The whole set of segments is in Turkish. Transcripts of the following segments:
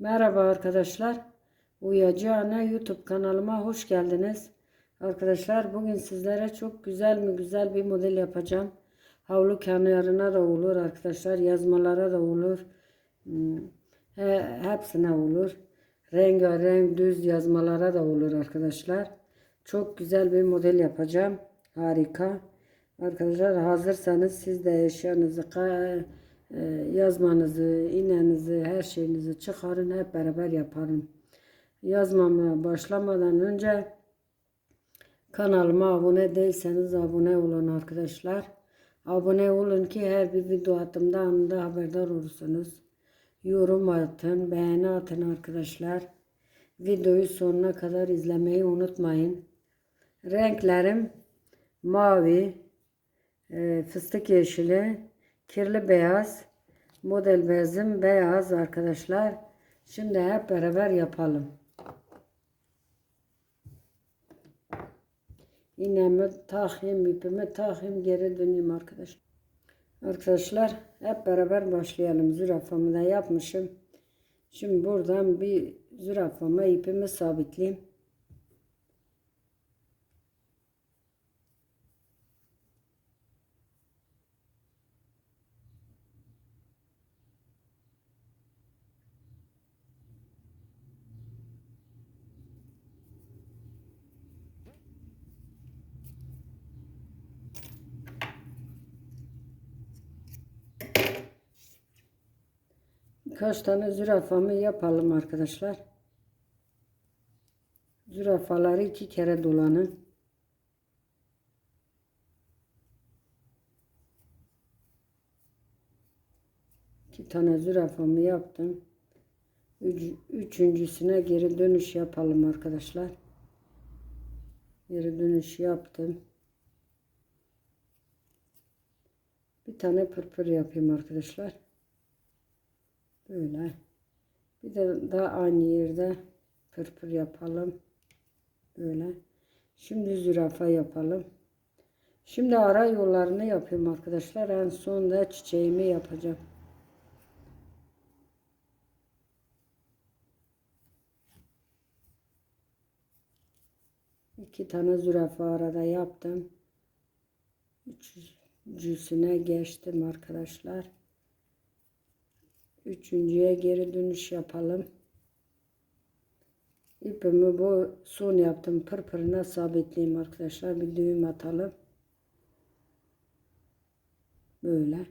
Merhaba arkadaşlar. Uyacı Anne YouTube kanalıma hoş geldiniz. Arkadaşlar bugün sizlere çok güzel mi güzel bir model yapacağım. Havlu kenarına da olur arkadaşlar. Yazmalara da olur. Hmm, he- hepsine olur. Rengarenk düz yazmalara da olur arkadaşlar. Çok güzel bir model yapacağım. Harika. Arkadaşlar hazırsanız siz de eşyanızı yazmanızı, iğnenizi, her şeyinizi çıkarın hep beraber yapalım. Yazmama başlamadan önce kanalıma abone değilseniz abone olun arkadaşlar. Abone olun ki her bir video attığımda anında haberdar olursunuz. Yorum atın, beğeni atın arkadaşlar. Videoyu sonuna kadar izlemeyi unutmayın. Renklerim mavi, e, fıstık yeşili, kirli beyaz, model bezim beyaz arkadaşlar. Şimdi hep beraber yapalım. İğnemi takayım, ipimi takayım, geri döneyim arkadaşlar. Arkadaşlar hep beraber başlayalım. Zürafamı da yapmışım. Şimdi buradan bir zürafama ipimi sabitleyeyim. Birkaç tane zürafamı yapalım arkadaşlar. Zürafaları iki kere dolanın. İki tane zürafamı yaptım. Üç, üçüncüsüne geri dönüş yapalım arkadaşlar. Geri dönüş yaptım. Bir tane pırpır yapayım arkadaşlar. Böyle. Bir de daha aynı yerde pırpır yapalım. Böyle. Şimdi zürafa yapalım. Şimdi ara yollarını yapıyorum arkadaşlar. En son da çiçeğimi yapacağım. İki tane zürafa arada yaptım. Üçüncüsüne geçtim arkadaşlar. Üçüncüye geri dönüş yapalım. İpimi bu son yaptım pırpırına sabitleyeyim arkadaşlar. Bir düğüm atalım. Böyle.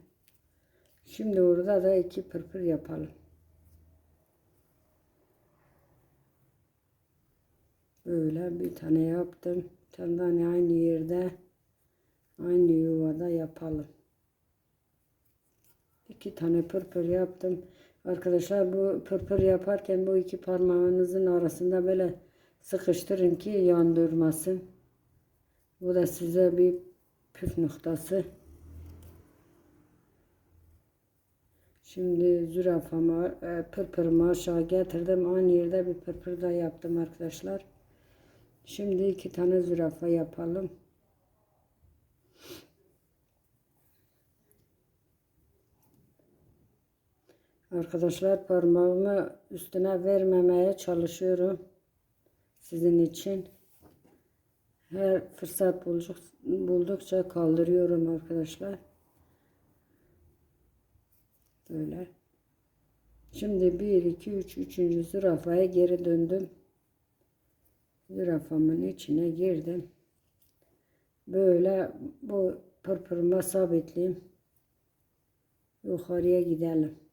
Şimdi orada da iki pırpır yapalım. Böyle bir tane yaptım. Bir tane aynı yerde aynı yuvada yapalım. İki tane pırpır yaptım. Arkadaşlar bu pırpır yaparken bu iki parmağınızın arasında böyle sıkıştırın ki yandırmasın. Bu da size bir püf noktası. Şimdi zürafamı, e, pırpırımı aşağı getirdim. Aynı yerde bir pırpır da yaptım arkadaşlar. Şimdi iki tane zürafa yapalım. Arkadaşlar parmağımı üstüne vermemeye çalışıyorum. Sizin için. Her fırsat bulduk, buldukça kaldırıyorum arkadaşlar. Böyle. Şimdi 1, 2, 3, 3. zürafaya geri döndüm. Zürafamın içine girdim. Böyle bu pırpırıma sabitleyeyim. Yukarıya gidelim.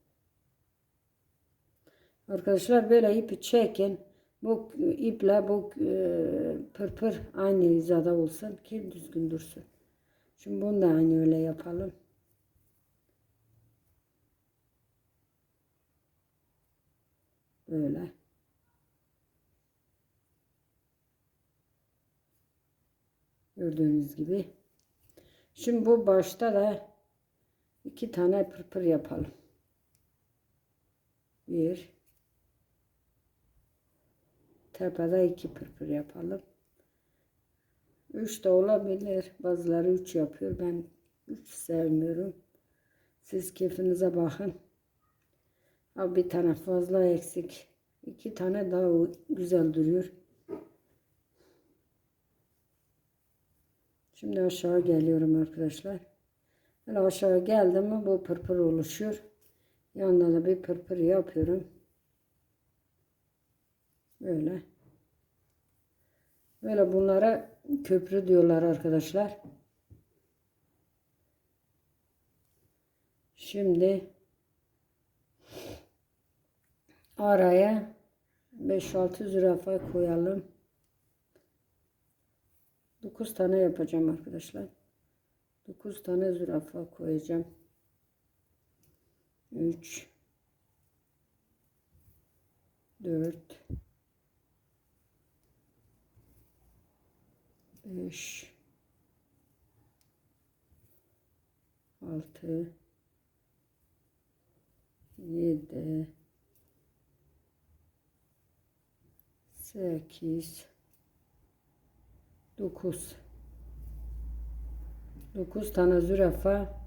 Arkadaşlar böyle ipi çekin. Bu iple bu e, pırpır aynı hizada olsun ki düzgün dursun. Şimdi bunu da aynı öyle yapalım. Böyle. Gördüğünüz gibi. Şimdi bu başta da iki tane pırpır yapalım. Bir. Tepede iki pırpır yapalım. Üç de olabilir. Bazıları üç yapıyor. Ben üç sevmiyorum. Siz keyfinize bakın. Ha, bir tane fazla eksik. İki tane daha güzel duruyor. Şimdi aşağı geliyorum arkadaşlar. Böyle aşağı geldim mi bu pırpır oluşuyor. Yanına da bir pırpır yapıyorum. Böyle. Böyle bunlara köprü diyorlar arkadaşlar. Şimdi araya 5-6 zürafa koyalım. 9 tane yapacağım arkadaşlar. 9 tane zürafa koyacağım. 3 4 5 6 7 8 9 9 tane zürafa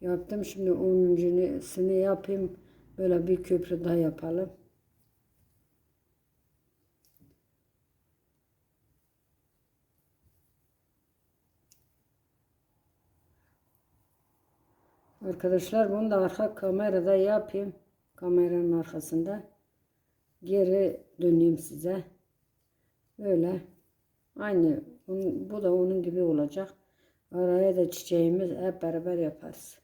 yaptım. Şimdi 10.sini yapayım. Böyle bir köprü daha yapalım. Arkadaşlar bunu da arka kamerada yapayım. Kameranın arkasında. Geri döneyim size. Böyle. Aynı. Bu da onun gibi olacak. Araya da çiçeğimiz hep beraber yaparız.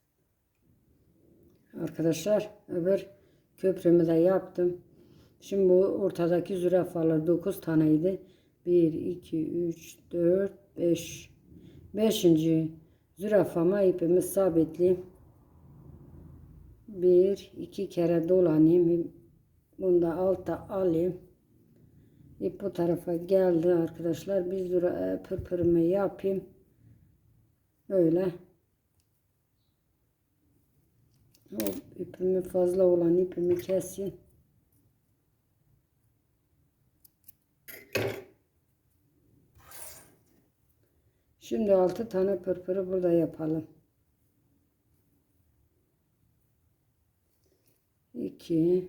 Arkadaşlar öbür köprümü de yaptım. Şimdi bu ortadaki zürafalar 9 taneydi. 1, 2, 3, 4, 5. Beşinci zürafama ipimi sabitleyeyim. Bir, iki kere dolanayım. Bunu da alta alayım. İp bu tarafa geldi arkadaşlar. Bir züra e, pırpırımı yapayım. Böyle. Hop, ipimi fazla olan ipimi keseyim. Şimdi altı tane pırpırı burada yapalım. 2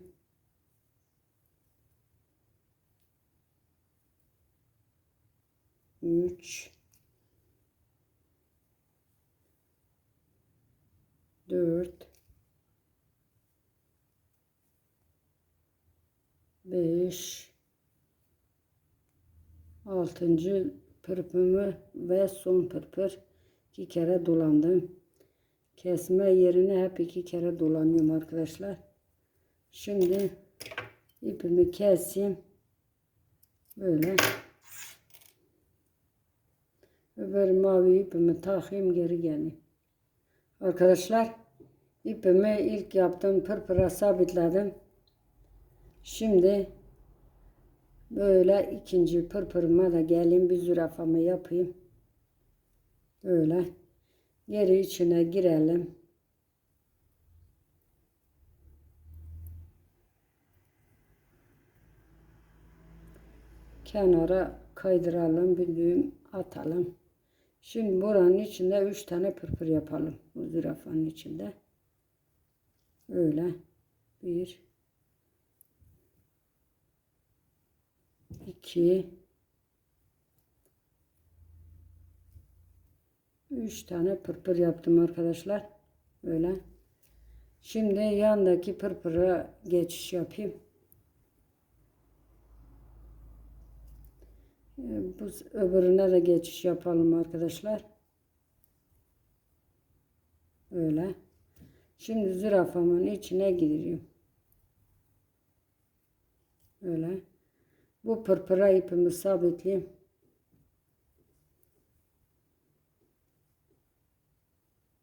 3 4 5 altıncı pırpımı ve son pırpır. İki kere dolandım. Kesme yerine hep iki kere dolanıyorum arkadaşlar. Şimdi ipimi keseyim. Böyle. Öbür mavi ipimi takayım geri geleyim. Arkadaşlar ipimi ilk yaptığım pırpıra sabitledim. Şimdi böyle ikinci pırpırıma da geleyim bir zürafamı yapayım. Böyle. Geri içine girelim. Kenara kaydıralım. Bir düğüm atalım. Şimdi buranın içinde üç tane pırpır yapalım. Bu zürafanın içinde. Öyle. Bir. iki. Üç tane pırpır yaptım arkadaşlar. Böyle. Şimdi yandaki pırpıra geçiş yapayım. Bu öbürüne de geçiş yapalım arkadaşlar. Öyle. Şimdi zürafamın içine giriyorum. Öyle. Bu pırpıra ipimi sabitleyeyim.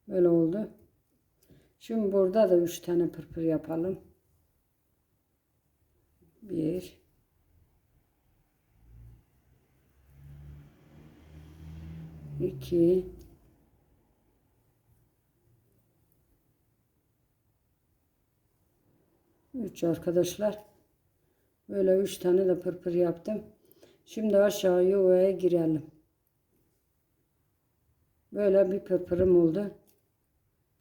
Böyle oldu. Şimdi burada da üç tane pırpır yapalım. Bir. İki, Üç arkadaşlar. Böyle üç tane de pırpır yaptım. Şimdi aşağı yuvaya girelim. Böyle bir pırpırım oldu.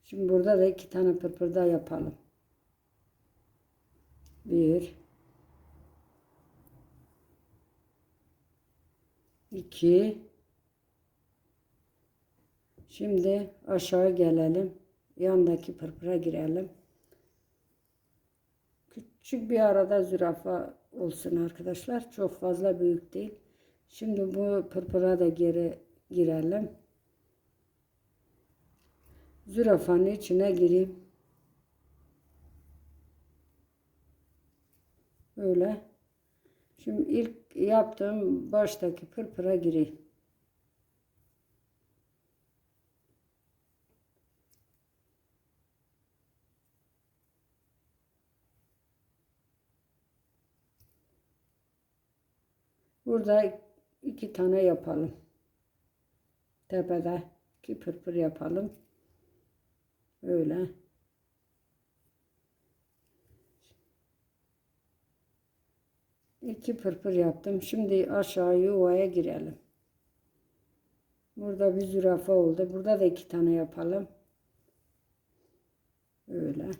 Şimdi burada da iki tane pırpır daha yapalım. Bir. iki. Şimdi aşağı gelelim. Yandaki pırpıra girelim. Küçük bir arada zürafa olsun arkadaşlar. Çok fazla büyük değil. Şimdi bu pırpıra da geri girelim. Zürafanın içine gireyim. Öyle. Şimdi ilk yaptığım baştaki pırpıra gireyim. Burada iki tane yapalım. Tepede iki pırpır yapalım. Öyle. İki pırpır yaptım. Şimdi aşağı yuvaya girelim. Burada bir zürafa oldu. Burada da iki tane yapalım. Öyle.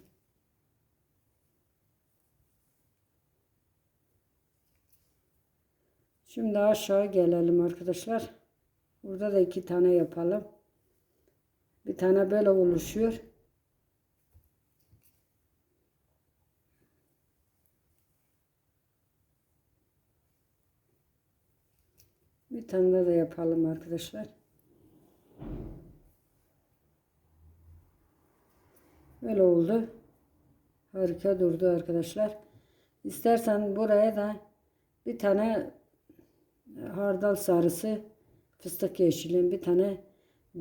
Şimdi aşağı gelelim arkadaşlar. Burada da iki tane yapalım. Bir tane böyle oluşuyor. Bir tane de yapalım arkadaşlar. Böyle oldu. Harika durdu arkadaşlar. İstersen buraya da bir tane hardal sarısı fıstık yeşili bir tane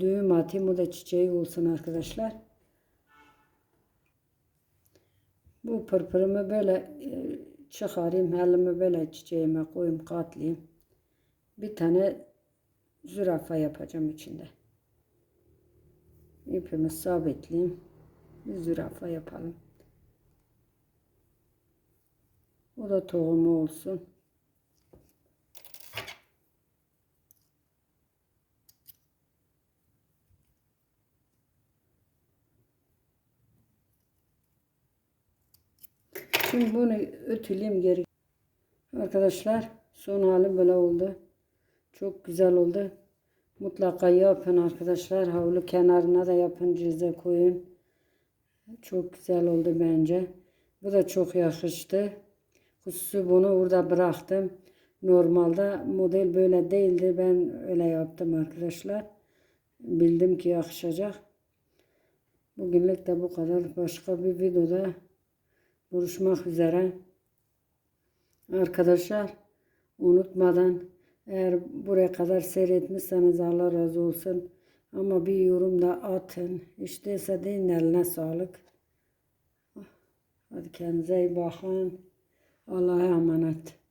düğüm atayım. O da çiçeği olsun arkadaşlar. Bu pırpırımı böyle e, çıkarayım. Elimi böyle çiçeğime koyayım katlayayım. Bir tane zürafa yapacağım içinde. İpimi sabitleyeyim. Bir zürafa yapalım. O da tohumu olsun. Şimdi bunu ötüleyeyim geri. Arkadaşlar son halim böyle oldu. Çok güzel oldu. Mutlaka yapın arkadaşlar. Havlu kenarına da yapın. Cize koyun. Çok güzel oldu bence. Bu da çok yakıştı. Hususi bunu burada bıraktım. Normalde model böyle değildi. Ben öyle yaptım arkadaşlar. Bildim ki yakışacak. Bugünlük de bu kadar. Başka bir videoda buluşmak üzere. Arkadaşlar unutmadan eğer buraya kadar seyretmişseniz Allah razı olsun. Ama bir yorum da atın. İşteyse deyin eline sağlık. Hadi kendinize iyi bakın. Allah'a emanet.